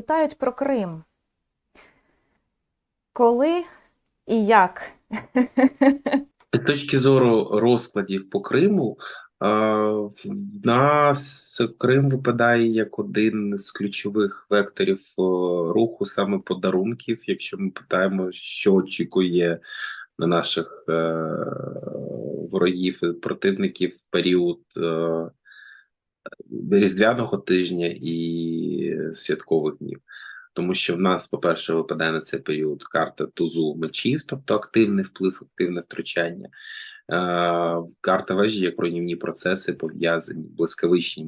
питають про Крим. Коли і як? З точки зору розкладів по Криму, е, в нас Крим випадає як один з ключових векторів е, руху саме подарунків. Якщо ми питаємо, що очікує на наших е, ворогів і противників в період різдвяного тижня і святкових днів. Тому що в нас, по-перше, випадає на цей період карта тузу мечів, тобто активний вплив, активне втручання. Е, Карта вежі як руйнівні процеси пов'язані, блискавичні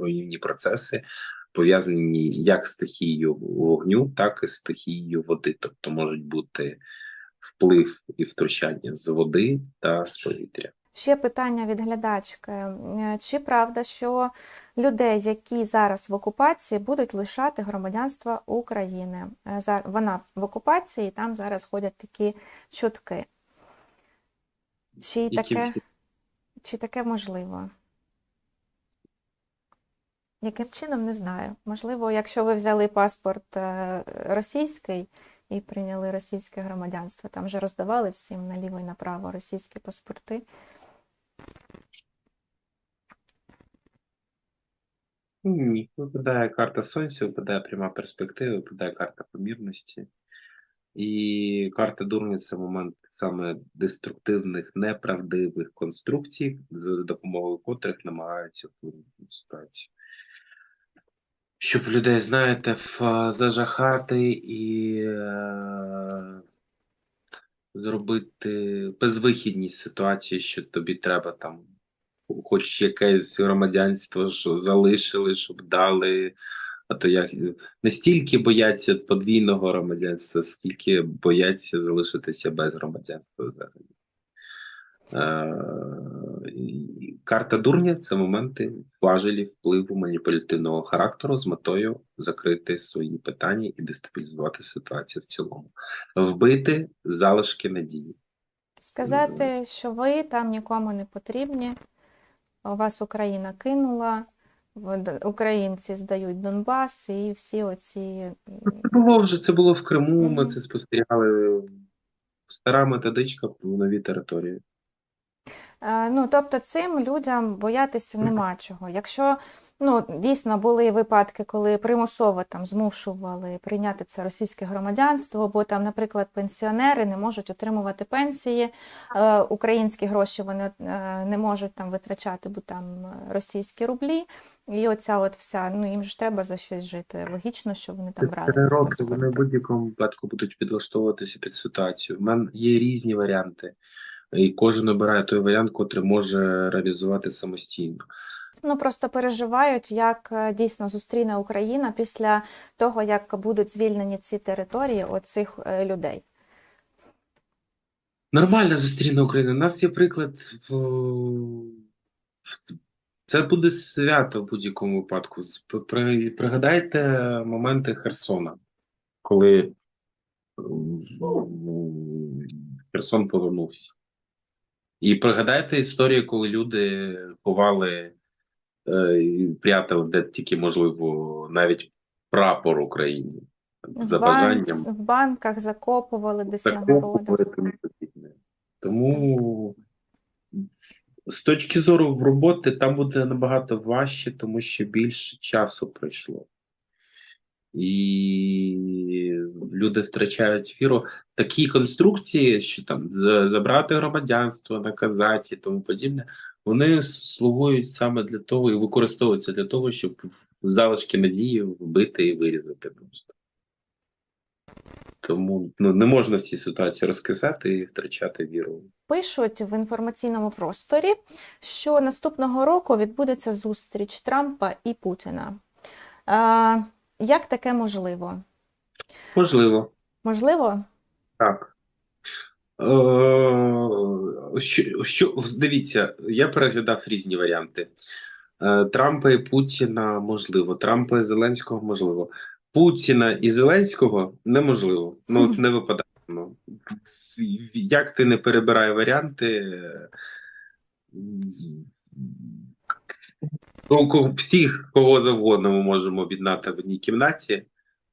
руйнівні процеси, пов'язані як з стихією вогню, так і з стихією води. Тобто можуть бути вплив і втручання з води та з повітря. Ще питання від глядачки. Е, Чи правда, що людей, які зараз в окупації, будуть лишати громадянство України? Е, Вона в окупації, і там зараз ходять такі чутки. Чи таке, чи таке можливо? Яким чином, не знаю. Можливо, якщо ви взяли паспорт е, російський і прийняли російське громадянство, там вже роздавали всім наліво і направо російські паспорти. Ні, випадає карта Сонця, випадає пряма перспектива, випадає карта помірності. І карта дурня це момент саме деструктивних, неправдивих конструкцій, за допомогою котрих намагаються вплинути на ситуацію. Щоб людей, знаєте, зажахати і е, зробити безвихідність ситуації, що тобі треба там хоч якесь громадянство, що залишили, щоб дали. А то як не стільки бояться подвійного громадянства, скільки бояться залишитися без громадянства взагалі. Е, Карта дурня це моменти важелі впливу маніпулятивного характеру з метою закрити свої питання і дестабілізувати ситуацію в цілому, вбити залишки надії. Сказати, що ви там нікому не потрібні, вас Україна кинула, українці здають Донбас і всі оці. Це було вже це було в Криму. Ми це спостерігали. Стара методичка в новій території. Е, Ну, тобто цим людям боятися нема чого. Якщо ну, дійсно були випадки, коли примусово там змушували прийняти це російське громадянство, бо там, наприклад, пенсіонери не можуть отримувати пенсії, е, українські гроші вони е, не можуть там витрачати, бо там російські рублі. І оця от вся, ну їм ж треба за щось жити. Логічно, що вони там брали Три роки вони в будь-якому випадку будуть підлаштовуватися під ситуацію. У мене є різні варіанти, і кожен обирає той варіант, котрий може реалізувати самостійно. Ну, просто переживають, як е, дійсно зустріне Україна після того, як будуть звільнені ці території оцих е, людей. Нормально зустріне Україна. У нас є приклад Це буде свято в будь-якому випадку. Пригадайте моменти Херсона, коли Херсон повернувся. І пригадайте історію, коли люди ховали е, і прятали, де тільки можливо, навіть прапор України за бажанням. в банках закопували десь на Такого городах. тому з точки зору роботи там буде набагато важче, тому що більше часу пройшло. І люди втрачають віру. Такі конструкції, що там забрати громадянство, наказати і тому подібне, вони слугують саме для того і використовуються для того, щоб залишки надії вбити і вирізати просто. Тому ну, не можна в цій ситуації розказати і втрачати віру. Пишуть в інформаційному просторі, що наступного року відбудеться зустріч Трампа і Путіна. А, як таке можливо? Можливо, Можливо? так. Е, що, що, дивіться, я переглядав різні варіанти. Е, Трампа і Путіна можливо, Трампа і Зеленського можливо. Путіна і Зеленського неможливо. Ну, от не випадає. Ну, як ти не перебирай варіанти, Ну, всіх кого завгодно ми можемо об'єднати в одній кімнаті,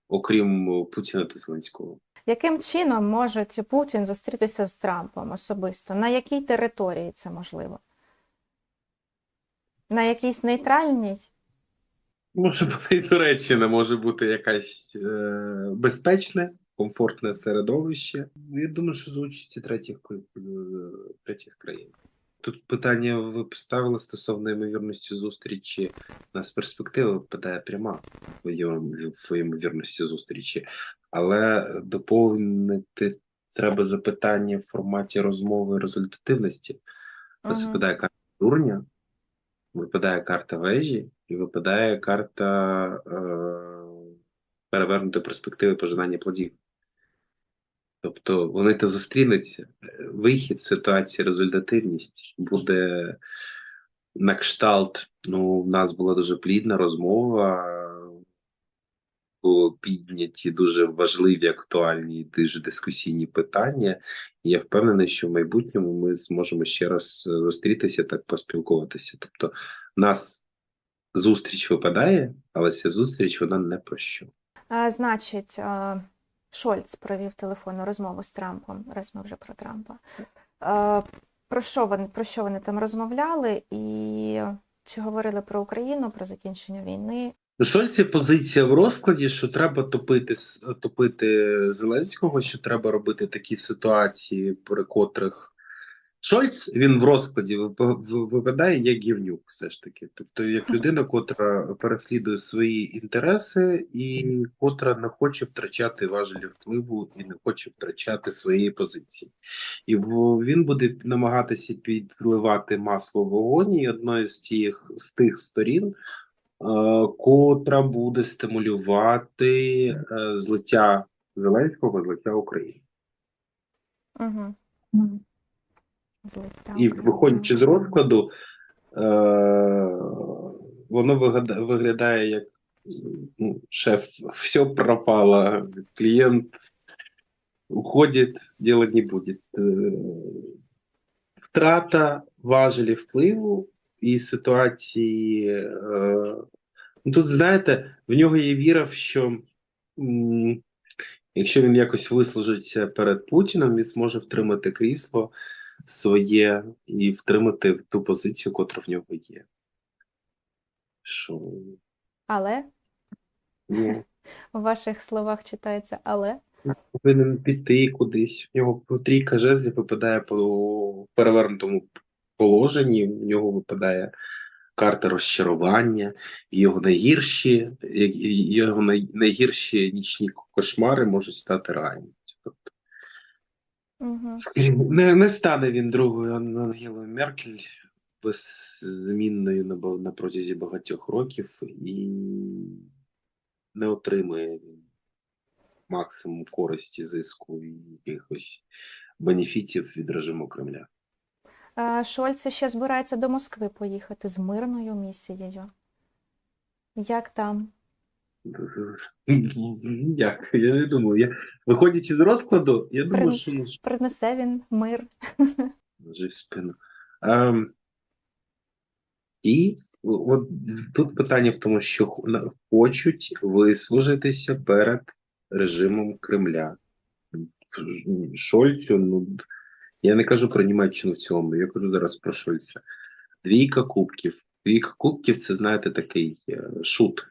окрім Путіна та Зеленського. Яким чином може Путін зустрітися з Трампом особисто? На якій території це можливо? На якійсь нейтральній? Може бути і Туреччина, може бути якась е, безпечне, комфортне середовище. Я думаю, що за участі третіх, е, третіх країн. Тут питання ви поставили стосовно ймовірності зустрічі. У нас перспектива випадає пряма в ймовірності зустрічі, але доповнити треба запитання в форматі розмови результативності. Ось Мгм. випадає карта дурня, випадає карта вежі і випадає карта е, перевернутої перспективи пожинання плодів. Тобто вони то зустрінуться. Вихід ситуації, результативність буде на кшталт. Ну, в нас була дуже плідна розмова. Було підняті дуже важливі, актуальні, дуже дискусійні питання. І я впевнений, що в майбутньому ми зможемо ще раз зустрітися так поспілкуватися. Тобто, нас зустріч випадає, але ця зустріч вона не про що. Значить, а, Шольц провів телефонну розмову з Трампом, раз ми вже про Трампа. Про що вони, про що вони там розмовляли і чи говорили про Україну, про закінчення війни? У Шольці позиція в розкладі, що треба топити топити Зеленського, що треба робити такі ситуації, при котрих Шольц він в розкладі вип- випадає як гівнюк, все ж таки. Тобто, як людина, котра переслідує свої інтереси і котра не хоче втрачати важелі впливу і не хоче втрачати своєї позиції. І він буде намагатися підливати масло в вогонь, і одною з тих з тих сторін е, котра буде стимулювати е, злиття Зеленського, злиття України. Угу. І виходячи з розкладу, е, воно виглядає як ну, шеф, все пропало, клієнт уходить, делать не буде. Е, Втрата важелі впливу і ситуації. Е, ну, тут, знаєте, в нього є віра, в що якщо він якось вислужиться перед Путіним, він зможе втримати крісло своє і втримати ту позицію, котра в нього є. Що Але ну, у ваших словах читається але. повинен піти кудись. В нього трійка жезлів випадає по перевернутому положенні, в нього випадає карта розчарування, і його найгірші, його найгірші нічні кошмари можуть стати реальністю. Угу. не, не стане він другою Ангелою Меркель беззмінною на, на протязі багатьох років і не отримує він максимум користі, зиску і якихось бенефітів від режиму Кремля. Шольц ще збирається до Москви поїхати з мирною місією. Як там? Як? Я не думаю. Я, виходячи з розкладу, я думаю, При- що Принесе він мир? Ложи в спину. Ем, і от тут питання в тому, що хочуть вислужитися перед режимом Кремля. Шольцю, ну я не кажу про Німеччину в цілому, я кажу зараз про Шольца. Двійка кубків. Двійка кубків це, знаєте, такий е, шут.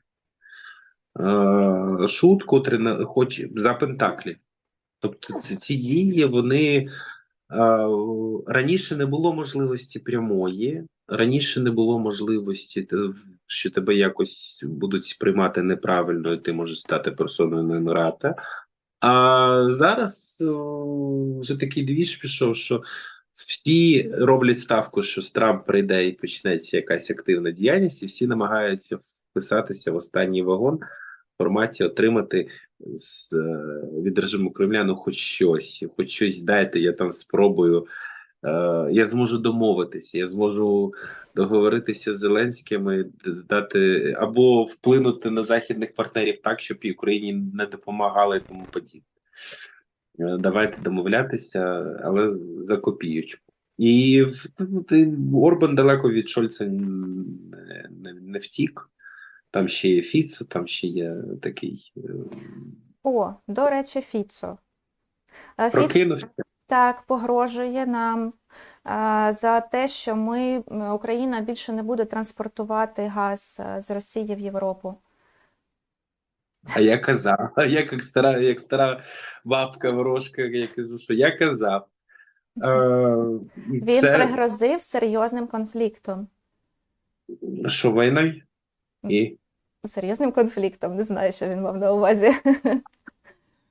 Е, шут, котрий на- хоче за Пентаклі. Тобто ці, ці дії, вони Е, Раніше не було можливості прямої, раніше не було можливості, що тебе якось будуть сприймати неправильно, і ти можеш стати персоною нон-грата. А зараз о, вже такий двіж пішов, що всі роблять ставку, що з Трамп прийде і почнеться якась активна діяльність, і всі намагаються вписатися в останній вагон в форматі отримати з е, від режиму Кремля ну хоч щось, хоч щось дайте, я там спробую. Е, я зможу домовитися, я зможу договоритися з Зеленським дати або вплинути на західних партнерів так, щоб і Україні не допомагали і тому подібне. Е, Давайте домовлятися, але за копієчку. І ну, Орбан далеко від Шольца не, не, не втік. Там ще є Фіцо, там ще є такий е, О, до речі, Фіцо. Е, прокинувся. так погрожує нам е, за те, що ми, Україна більше не буде транспортувати газ з Росії в Європу. А я казав, я як стара, як стара бабка ворожка, я кажу, що я казав. Е, Він це, пригрозив серйозним конфліктом. що війною? І Серйозним конфліктом, не знаю, що він мав на увазі.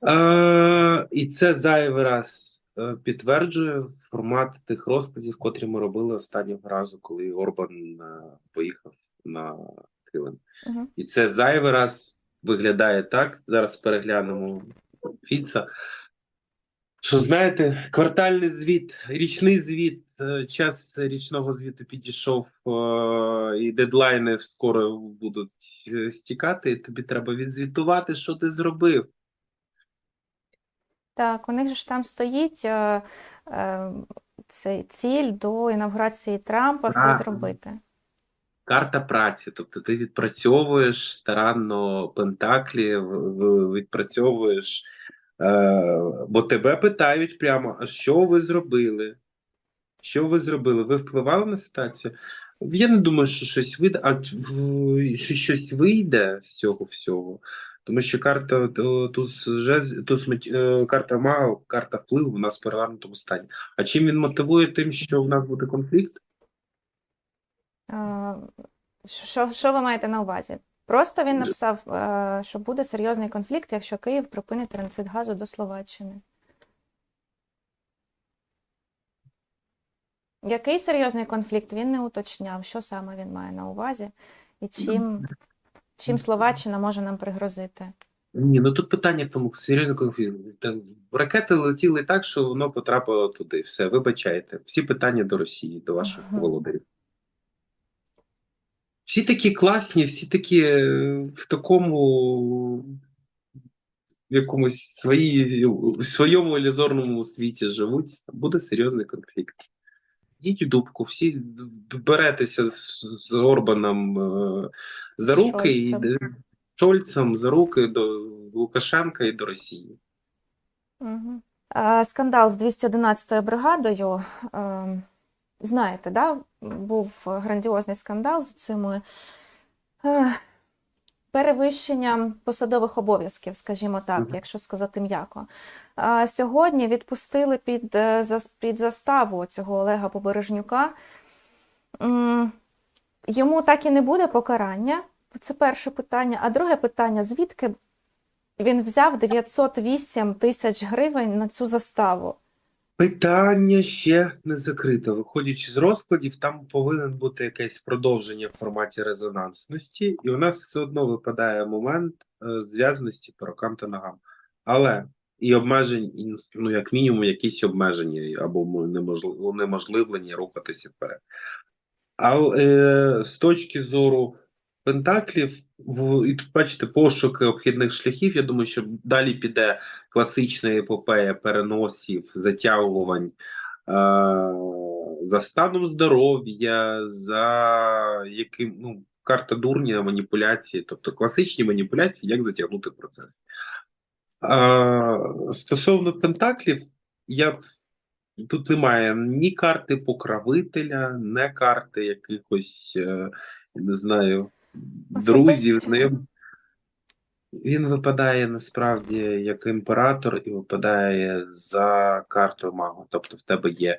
Е, і це зайвий раз е, підтверджує формат тих розказів, котрі ми робили останнього разу, коли Орбан е, поїхав на Килим. Угу. І це зайвий раз виглядає так. Зараз переглянемо Фіца. Що знаєте, квартальний звіт, річний звіт, е, час річного звіту підійшов, е, і дедлайни скоро будуть стікати. і Тобі треба відзвітувати, що ти зробив. Так, у них же ж там стоїть е, е, цей ціль до інавгурації Трампа все Ага. зробити. Карта праці, тобто ти відпрацьовуєш старанно пентаклі, відпрацьовуєш, бо тебе питають прямо, а що ви зробили? Що ви зробили? Ви впливали на ситуацію? Я не думаю, що щось вийде, а що щось вийде з цього всього. Тому що карта туз жез, туз е, карта мага, карта впливу в нас в перевернутому стані. А чим він мотивує тим, що в нас буде конфлікт? Е, Що, що ви маєте на увазі? Просто він написав, е, що буде серйозний конфлікт, якщо Київ припинить транзит газу до Словаччини. Який серйозний конфлікт він не уточняв, що саме він має на увазі і чим, чим Словаччина може нам пригрозити. Ні, ну тут питання в тому, серйозно конфлікт. Там ракети летіли так, що воно потрапило туди. Все, вибачайте. Всі питання до Росії, до ваших володарів. Всі такі класні, всі такі е, в такому в якомусь свої, в своєму ілюзорному світі живуть. Буде серйозний конфлікт. Йдіть у дубку, всі беретеся з, з Орбаном е, за руки і Шольцем. за руки до Лукашенка і до Росії. Угу. Скандал з 211-ю бригадою. е, Знаєте, да? був грандіозний скандал з цими е, перевищенням посадових обов'язків, скажімо так, якщо сказати м'яко. А Сьогодні відпустили під, е, під заставу цього Олега Побережнюка. Йому так і не буде покарання. Це перше питання. А друге питання: звідки він взяв 908 тисяч гривень на цю заставу. Питання ще не закрито. Виходячи з розкладів, там повинен бути якесь продовження в форматі резонансності, і у нас все одно випадає момент е, зв'язаності по рукам та ногам. Але і обмежень, і, ну як мінімум, якісь обмеження або неможливо унеможливлення рухатися вперед. А е, з точки зору пентаклів, і тут бачите пошуки обхідних шляхів. Я думаю, що далі піде класична епопея переносів, затягувань е, за станом здоров'я, за яким ну, карта дурня, маніпуляції, тобто класичні маніпуляції, як затягнути процес. А, стосовно пентаклів, я тут немає ні карти покровителя, ні карти якихось, е, не знаю, друзів, знайомих. Він випадає насправді як імператор і випадає за картою мага. Тобто в тебе є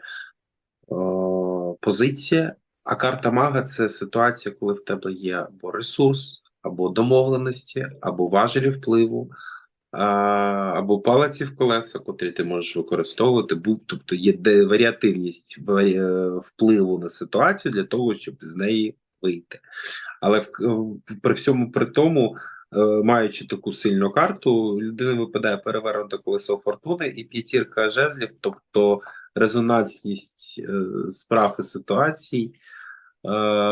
о, позиція, а карта мага це ситуація, коли в тебе є або ресурс, або домовленості, або важелі впливу, або палиці в колеса, котрі ти можеш використовувати. Тобто є варіативність е, впливу на ситуацію для того, щоб з неї вийти. Але при всьому при тому, е, маючи таку сильну карту, людина випадає перевернуте колесо фортуни і п'ятірка жезлів, тобто резонансність е, справ і ситуацій. е,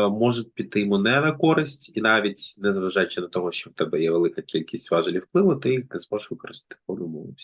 Можуть піти йому не на користь, і навіть незважаючи на того, що в тебе є велика кількість важелів впливу, ти їх не зможеш використати в повному.